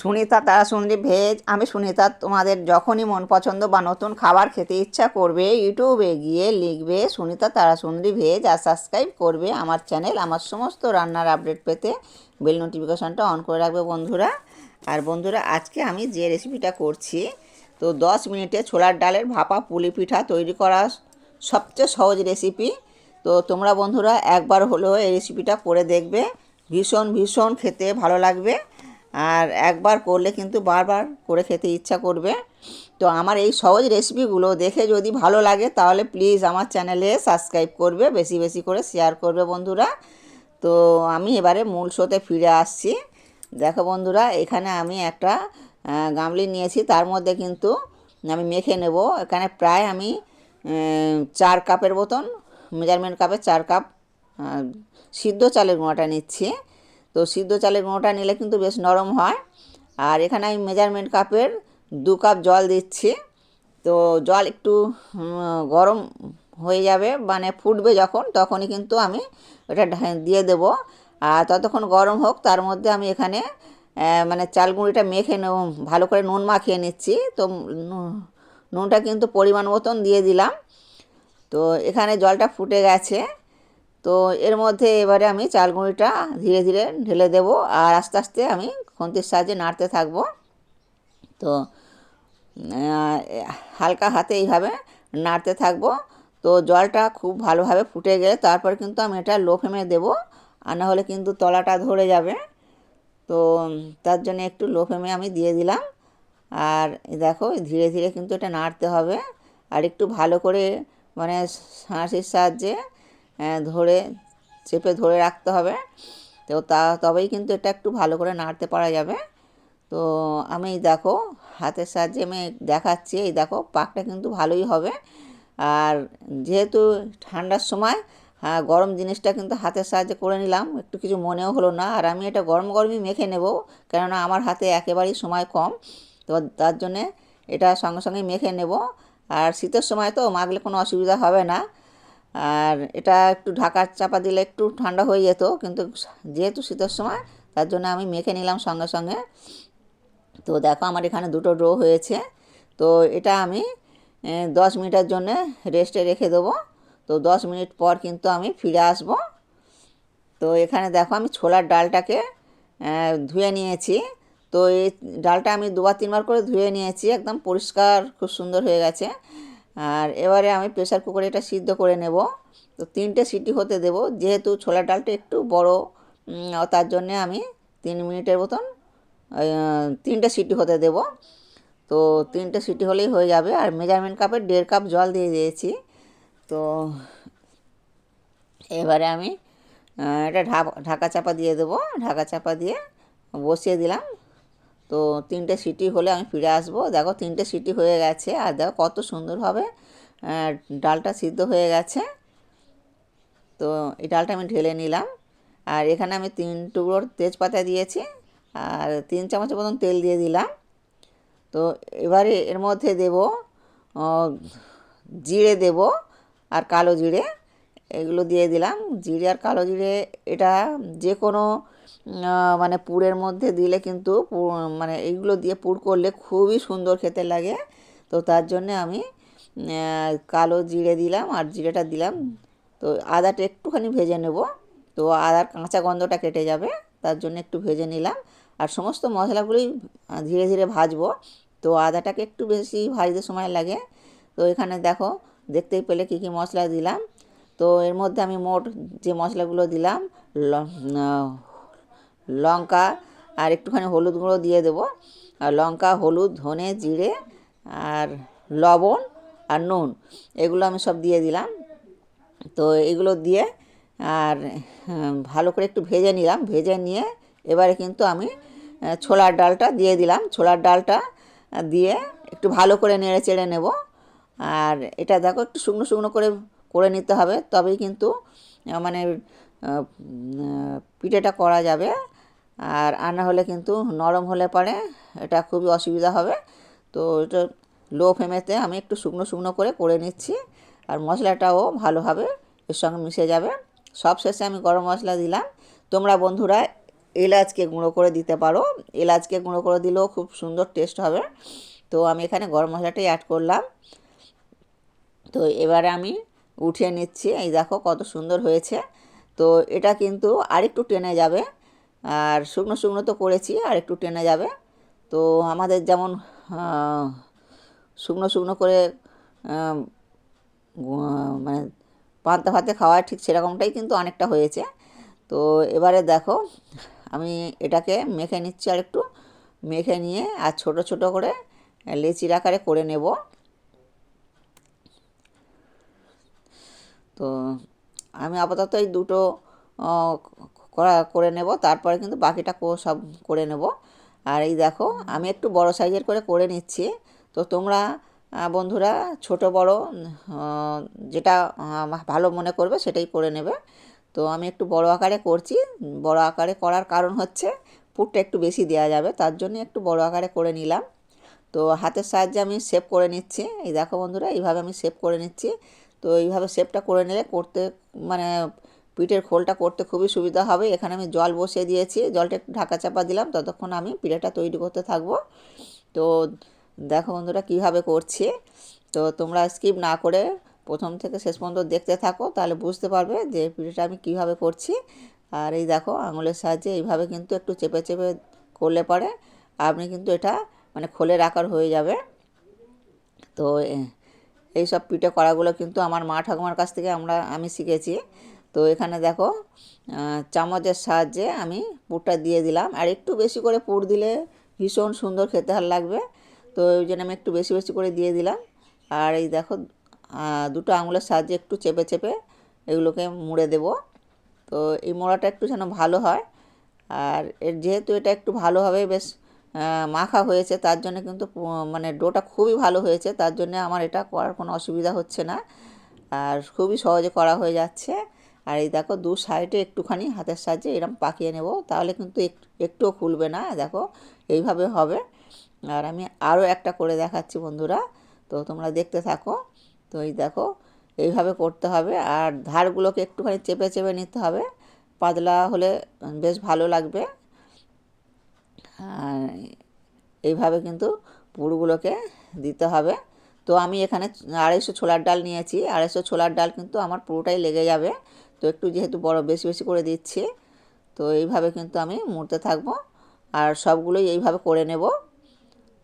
সুনিতা, তারা শুনলি ভেজ। আমি সুনিতা, তোমাদের যখনই মন পছন্দ বা নতুন খাবার খেতে ইচ্ছা করবে, ইউটিউবে গিয়ে লিখবে, সুনিতা, তারা শুনলি ভেজ আর সাবস্ক্রাইব করবে আমার চ্যানেল। আমার সমস্ত রান্নার আপডেট পেতে বেল নোটিফিকেশনটা অন করে রাখবে বন্ধুরা। আর বন্ধুরা, আজকে আমি যে রেসিপিটা করছি, তো দশ মিনিটে ছোলার ডালের ভাপা পুলি পিঠা তৈরি করা সবচেয়ে সহজ রেসিপি। তো তোমরা বন্ধুরা, একবার হলেও এই রেসিপিটা করে দেখবে। ভীষণ ভীষণ খেতে ভালো লাগবে। আর একবার করলে কিন্তু বারবার করে খেতে ইচ্ছা করবে। তো আমার এই সহজ রেসিপিগুলো দেখে যদি ভালো লাগে, তাহলে প্লিজ আমার চ্যানেলে সাবস্ক্রাইব করবে, বেশি বেশি করে শেয়ার করবে বন্ধুরা। তো আমি এবারে মূল শোতে ফিরে আসছি। দেখো বন্ধুরা, এখানে আমি একটা গামলি নিয়েছি, তার মধ্যে কিন্তু আমি মেখে নেব। এখানে প্রায় আমি চার কাপের মতন মেজারমেন্ট কাপে চার কাপ সিদ্ধ চালের গুঁড়োটা নিচ্ছি। তো সিদ্ধ চালের গুঁড়োটা নিলে কিন্তু বেশ নরম হয়। আর এখানে আমি মেজারমেন্ট কাপের দু কাপ জল দিচ্ছি। তো জল একটু গরম হয়ে যাবে মানে ফুটবে যখন, তখনই কিন্তু আমি ওটা দিয়ে দেব। আর ততক্ষণ গরম হোক, তার মধ্যে আমি এখানে মানে চাল গুঁড়িটা মেখে নেব, ভালো করে নুন মাখিয়ে নিচ্ছি। তো নুনটা কিন্তু পরিমাণ মতন দিয়ে দিলাম। তো এখানে জলটা ফুটে গেছে। তো এর মধ্যে এবারে আমি চাল গুঁড়িটা ধীরে ধীরে ঢেলে দেব আর আস্তে আস্তে আমি খুন্তির সাহায্যে নাড়তে থাকব। তো হালকা হাতে এইভাবে নাড়তে থাকব। তো জলটা খুব ভালোভাবে ফুটে গেলে তারপর কিন্তু আমি এটা লো ফ্লেমে দেবো আর না হলে কিন্তু তলাটা ধরে যাবে। তো, তার জন্য একটু লো ফ্লেমে আমি দিয়ে দিলাম। আর দেখো, ধীরে ধীরে কিন্তু এটা নাড়তে হবে। আর একটু ভালো করে মানে হাঁসির সাহায্যে ধরে, চেপে ধরে রাখতে হবে। তো তা, তবেই কিন্তু এটা একটু ভালো করে নাড়তে পারা যাবে। তো আমি দেখো, হাতের সাহায্যে আমি দেখাচ্ছি, এই দেখো, পাকটা কিন্তু ভালোই হবে। আর যেহেতু ঠান্ডার সময় হ্যাঁ গরম জিনিসটা কিন্তু হাতের সাহায্যে করে নিলাম, একটু কিছু মনেও হলো না। আর আমি এটা গরম গরমই মেখে নেব, কেননা আমার হাতে একেবারেই সময় কম। তো তার জন্যে এটা সঙ্গে সঙ্গে মেখে নেব। আর শীতের সময় তো মাখলে কোনো অসুবিধা হবে না। আর এটা একটু ঢাকা চাপা দিলে একটু ঠান্ডা হয়ে যেত, কিন্তু যেহেতু শীতের সময়, তার জন্য আমি মেখে নিলাম সঙ্গে সঙ্গে। তো দেখো আমার এখানে দুটো ডো হয়েছে। তো এটা আমি দশ মিনিটের জন্য রেস্টে রেখে দেবো। তো দশ মিনিট পর কিন্তু আমি ফিরে আসব। তো এখানে দেখো আমি ছোলার ডালটাকে ধুয়ে নিয়েছি। তো এই ডালটা আমি দুবার তিনবার করে ধুয়ে নিয়েছি, একদম পরিষ্কার, খুব সুন্দর হয়ে গেছে। আর এবারে আমি প্রেসার কুকারে এটা সিদ্ধ করে নেব। তো তিনটে সিটি হতে দেব। যেহেতু ছোলার ডালটা একটু বড় তার জন্যে আমি তিন মিনিটের মতন তিনটে সিটি হতে দেব। তো তিনটে সিটি হলেই হয়ে যাবে। আর মেজারমেন্ট কাপের দেড় কাপ জল দিয়ে দিয়েছি। তো এবারে আমি এটা ঢাকা চাপা দিয়ে দেবো। ঢাকা চাপা দিয়ে বসিয়ে দিলাম। তো তিনটে সিটি হলে আমি ফিরে আসব। দেখো তিনটে সিটি হয়ে গেছে। আর দেখো কত সুন্দরভাবে ডালটা সিদ্ধ হয়ে গেছে। তো এই ডালটা আমি ঢেলে নিলাম। আর এখানে আমি তিন টুকরোর তেজপাতা দিয়েছি। আর তিন চামচের মতন তেল দিয়ে দিলাম। তো এবারে এর মধ্যে দেব জিরে দেব আর কালো জিরে। এগুলো দিয়ে দিলাম। জিরে আর কালো জিরে, এটা যে কোনো মানে পুরের মধ্যে দিলে কিন্তু মানে এইগুলো দিয়ে পুর করলে খুবই সুন্দর খেতে লাগে। তো তার জন্যে আমি কালো জিরে দিলাম আর জিরেটা দিলাম। তো আদাটা একটুখানি ভেজে নেব। তো আদার কাঁচা গন্ধটা কেটে যাবে, তার জন্য একটু ভেজে নিলাম। আর সমস্ত মশলাগুলোই ধীরে ধীরে ভাজবো। তো আদাটাকে একটু বেশি ভাজতে সময় লাগে। তো এখানে দেখো, দেখতেই পেলে কী কী মশলা দিলাম। তো এর মধ্যে আমি মোট যে মশলাগুলো দিলাম লঙ্কা আর একটুখানি হলুদ গুঁড়ো দিয়ে দেবো। আর লঙ্কা, হলুদ, ধনে, জিরে আর লবণ আর নুন, এগুলো আমি সব দিয়ে দিলাম। তো এগুলো দিয়ে আর ভালো করে একটু ভেজে নিলাম। ভেজে নিয়ে এবারে কিন্তু আমি ছোলার ডালটা দিয়ে দিলাম। ছোলার ডালটা দিয়ে একটু ভালো করে নেড়ে চেড়ে নেব। আর এটা দেখো, একটু শুকনো শুকনো করে করে নিতে হবে। তবেই কিন্তু মানে পিঠেটা করা যাবে। আর আর না হলে কিন্তু নরম হলে পরে এটা খুবই অসুবিধা হবে। তো এটা লো ফ্লেমেতে আমি একটু শুকনো শুকনো করে করে নিচ্ছি আর মশলাটাও ভালোভাবে এর সঙ্গে মিশে যাবে। সব শেষে আমি গরম মশলা দিলাম। তোমরা বন্ধুরা এলাচকে গুঁড়ো করে দিতে পারো। এলাচকে গুঁড়ো করে দিলেও খুব সুন্দর টেস্ট হবে। তো আমি এখানে গরম মশলাটাই অ্যাড করলাম। তো এবারে আমি উঠিয়ে নিচ্ছি। এই দেখো কত সুন্দর হয়েছে। তো এটা কিন্তু আরেকটু টেনে যাবে। আর শুকনো শুকনো তো করেছি, আর একটু টেনে যাবে। তো আমাদের যেমন শুকনো শুকনো করে মানে পান্তা ভাতে খাওয়া ঠিক সেরকমটাই কিন্তু অনেকটা হয়েছে। তো এবারে দেখো, আমি এটাকে মেখে নিচ্ছি আর একটু মেখে নিয়ে আর ছোট ছোট করে লেচির আকারে করে নেব। তো আমি আপাতত এই দুটো করা, করে নেব। তারপরে কিন্তু বাকিটা সব করে নেব। আর এই দেখো, আমি একটু বড় সাইজের করে করে নিচ্ছি। তো তোমরা বন্ধুরা, ছোট, বড় যেটা ভালো মনে করবে সেটাই করে নেবে। তো আমি একটু বড় আকারে করছি। বড় আকারে করার কারণ হচ্ছে পুরটা একটু বেশি দেওয়া যাবে। তার জন্য একটু বড় আকারে করে নিলাম। তো হাতের সাহায্যে আমি সেভ করে নিচ্ছি। এই দেখো বন্ধুরা, এইভাবে আমি শেপ করে নিচ্ছি। তো এইভাবে শেপটা করে নিলে করতে মানে পিঠের খোলটা করতে খুবই সুবিধা হবে। এখানে আমি জল বসিয়ে দিয়েছি। জলটা একটু ঢাকা চাপা দিলাম। ততক্ষণ আমি পিঠেটা তৈরি করতে থাকব। তো দেখো বন্ধুরা, কীভাবে করছি? তো তোমরা স্কিপ না করে প্রথম থেকে শেষ পর্যন্ত দেখতে থাকো, তাহলে বুঝতে পারবে যে পিঠেটা আমি কীভাবে করছি। আর এই দেখো, আঙুলের সাহায্যে এইভাবে কিন্তু একটু চেপে চেপে করলে পরে আপনি কিন্তু এটা মানে খোলের আকার হয়ে যাবে। তো এই সব পিঠে করাগুলো কিন্তু আমার মা ঠাকুমার কাছ থেকে আমরা, আমি শিখেছি। তো এখানে দেখো চামচের সাহায্যে আমি পুরটা দিয়ে দিলাম। আর একটু বেশি করে পুর দিলে ভীষণ সুন্দর খেতে ভালো লাগবে। তো ওই জন্য আমি একটু বেশি বেশি করে দিয়ে দিলাম। আর এই দেখো দুটো আঙুলের সাহায্যে একটু চেপে চেপে এগুলোকে মুড়ে দেব। তো এই মোড়াটা একটু যেন ভালো হয়। আর এর যেহেতু এটা একটু ভালোভাবে বেশ মাখা হয়েছে, তার জন্য কিন্তু মানে ডোটা খুবই ভালো হয়েছে। তার জন্য আমার এটা করার কোনো অসুবিধা হচ্ছে না। আর খুবই সহজে করা হয়ে যাচ্ছে। আর এই দেখো দু সাইডে একটুখানি হাতের সাহায্যে এরকম পাকিয়ে নেব, তাহলে কিন্তু একটু একটুও খুলবে না, দেখো এইভাবে হবে। আর আমি আরও একটা করে দেখাচ্ছি বন্ধুরা, তো তোমরা দেখতে থাকো। তো এই দেখো এইভাবে করতে হবে, আর ধারগুলোকে একটুখানি চেপে চেপে নিতে হবে, পাতলা হলে বেশ ভালো লাগবে। আর এইভাবে কিন্তু পুরগুলোকে দিতে হবে। তো আমি এখানে আড়াইশো ছোলার ডাল নিয়েছি, আড়াইশো ছোলার ডাল কিন্তু আমার পুরোটাই লেগে যাবে। তো একটু যেহেতু বড় বেশি বেশি করে দিচ্ছি, তো এইভাবে কিন্তু আমি মুড়তে থাকব। আর সবগুলোই এইভাবে করে নেব।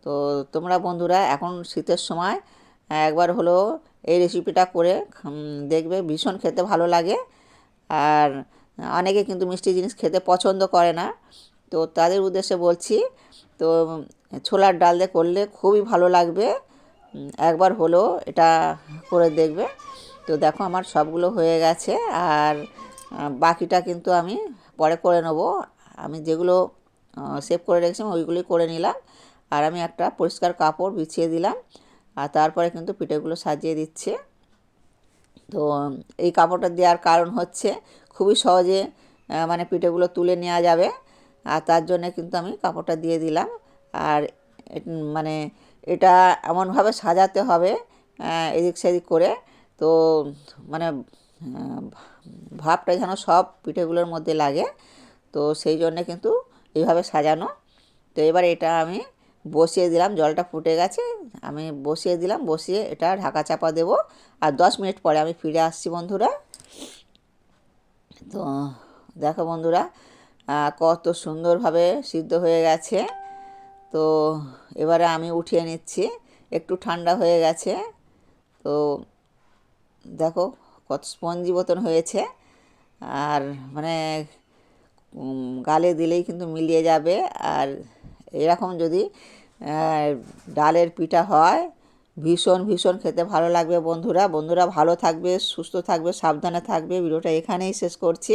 তো তোমরা বন্ধুরা, এখন শীতের সময়, একবার হলো এই রেসিপিটা করে দেখবে ভীষণ খেতে ভালো লাগে। আর অনেকে কিন্তু মিষ্টি জিনিস খেতে পছন্দ করে না। তো তাদের উদ্দেশ্যে বলছি, তো, ছোলার ডাল দিয়ে করলে খুবই ভালো লাগবে। একবার হলো এটা করে দেখবে। তো দেখো আমার সবগুলো হয়ে গেছে আর বাকিটা কিন্তু আমি পরে করে নেব। আমি যেগুলো সেভ করে রেখেছিলাম ওইগুলোই করে নিলাম। আর আমি একটা পরিষ্কার কাপড় বিছিয়ে দিলাম। আর তারপরে কিন্তু পিঠেগুলো সাজিয়ে দিচ্ছে। তো, এই কাপড়টা দেওয়ার কারণ হচ্ছে খুবই সহজে মানে পিঠেগুলো তুলে নেওয়া যাবে। আর তার জন্য কিন্তু আমি কাপড়টা দিয়ে দিলাম। আর মানে এটা এমনভাবে সাজাতে হবে এদিক সেদিক করে। তো মানে ভাবটা যেন সব পিঠেগুলোর মধ্যে লাগে। তো সেই জন্যে কিন্তু এইভাবে সাজানো। তো এবার এটা আমি বসিয়ে দিলাম, জলটা ফুটে গেছে। আমি বসিয়ে দিলাম, বসিয়ে এটা ঢাকা চাপা দেব। আর দশ মিনিট পরে আমি ফিরে আসছি বন্ধুরা। তো দেখো বন্ধুরা কত সুন্দরভাবে সিদ্ধ হয়ে গেছে। তো এবারে আমি উঠিয়ে নিচ্ছি, একটু ঠান্ডা হয়ে গেছে। তো দেখো কত স্পঞ্জি মতন হয়েছে। আর মানে গালে দিলেই কিন্তু মিলিয়ে যাবে। আর এরকম যদি ডালের পিঠা হয়, ভীষণ ভীষণ খেতে ভালো লাগবে বন্ধুরা। বন্ধুরা ভালো থাকবে, সুস্থ থাকবে, সাবধানে থাকবে। ভিডিওটা এখানেই শেষ করছি।